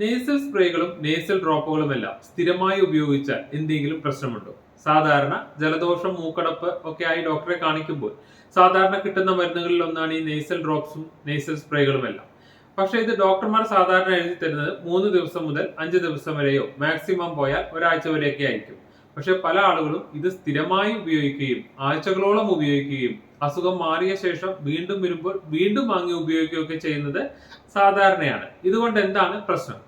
Nasal സ്പ്രേകളും nasal ഡ്രോപ്പുകളും എല്ലാം സ്ഥിരമായി ഉപയോഗിച്ച എന്തെങ്കിലും പ്രശ്നമുണ്ടോ? സാധാരണ ജലദോഷം മൂക്കടപ്പ് ഒക്കെ ആയി ഡോക്ടറെ കാണിക്കുമ്പോൾ സാധാരണ കിട്ടുന്ന മരുന്നുകളിൽ ഒന്നാണ് ഈ നേസൽ ഡ്രോപ്സും നേസൽ സ്പ്രേകളും എല്ലാം പക്ഷേ ഇത് ഡോക്ടർമാർ സാധാരണ എഴുതി തരുന്നത് മൂന്ന് ദിവസം മുതൽ അഞ്ച് ദിവസം വരെയോ മാക്സിമം പോയാൽ ഒരാഴ്ച വരെയൊക്കെ ആയിരിക്കും. പക്ഷെ പല ആളുകളും ഇത് സ്ഥിരമായി ഉപയോഗിക്കുകയും ആഴ്ചകളോളം ഉപയോഗിക്കുകയും അസുഖം മാറിയ ശേഷം വീണ്ടും വരുമ്പോൾ വീണ്ടും വാങ്ങി ഉപയോഗിക്കുകയൊക്കെ ചെയ്യുന്നത് സാധാരണയാണ്. ഇതുകൊണ്ട് എന്താണ് പ്രശ്നം?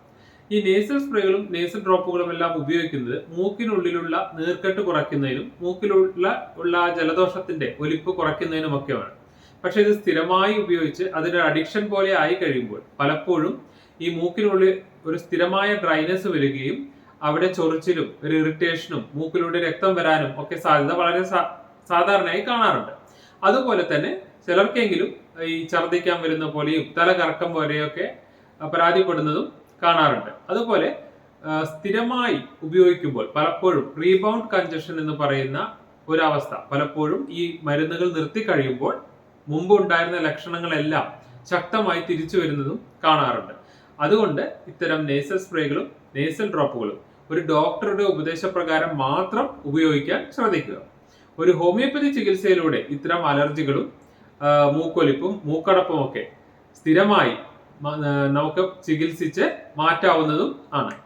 ഈ നേസൽ സ്പ്രേകളും നേസൽ ഡ്രോപ്പുകളും എല്ലാം ഉപയോഗിക്കുന്നത് മൂക്കിനുള്ളിലുള്ള നീർക്കെട്ട് കുറയ്ക്കുന്നതിനും മൂക്കിലുള്ള ഉള്ള ജലദോഷത്തിന്റെ ഒലിപ്പ് കുറയ്ക്കുന്നതിനുമൊക്കെയാണ്. പക്ഷെ ഇത് സ്ഥിരമായി ഉപയോഗിച്ച് അതിന്റെ അഡിക്ഷൻ പോലെ ആയി കഴിയുമ്പോൾ പലപ്പോഴും ഈ മൂക്കിനുള്ളിൽ ഒരു സ്ഥിരമായ ഡ്രൈനെസ് വരികയും അവിടെ ചൊറിച്ചിലും ഒരു ഇറിറ്റേഷനും മൂക്കിലൂടെ രക്തം വരാനും ഒക്കെ സാധ്യത വളരെ സാധാരണയായി കാണാറുണ്ട്. അതുപോലെ തന്നെ ചിലർക്കെങ്കിലും ഈ ഛർദ്ദിക്കാൻ വരുന്ന പോലെയും തല കറക്കം പോലെയൊക്കെ പരാതിപ്പെടുന്നതും കാണാറുണ്ട്. അതുപോലെ സ്ഥിരമായി ഉപയോഗിക്കുമ്പോൾ പലപ്പോഴും റീബൗണ്ട് കഞ്ചഷൻ എന്ന് പറയുന്ന ഒരവസ്ഥ പലപ്പോഴും ഈ മരുന്നുകൾ നിർത്തി കഴിയുമ്പോൾ മുമ്പ് ഉണ്ടായിരുന്ന ലക്ഷണങ്ങളെല്ലാം ശക്തമായി തിരിച്ചു വരുന്നതും കാണാറുണ്ട്. അതുകൊണ്ട് ഇത്തരം നേസൽ സ്പ്രേകളും നേസൽ ഡ്രോപ്പുകളും ഒരു ഡോക്ടറുടെ ഉപദേശപ്രകാരം മാത്രം ഉപയോഗിക്കാൻ ശ്രദ്ധിക്കുക. ഒരു ഹോമിയോപ്പതി ചികിത്സയിലൂടെ ഇത്തരം അലർജികളും മൂക്കൊലിപ്പും മൂക്കടപ്പും ഒക്കെ സ്ഥിരമായി നമുക്ക് ചികിത്സിച്ച് മാറ്റാവുന്നതും ആണ്.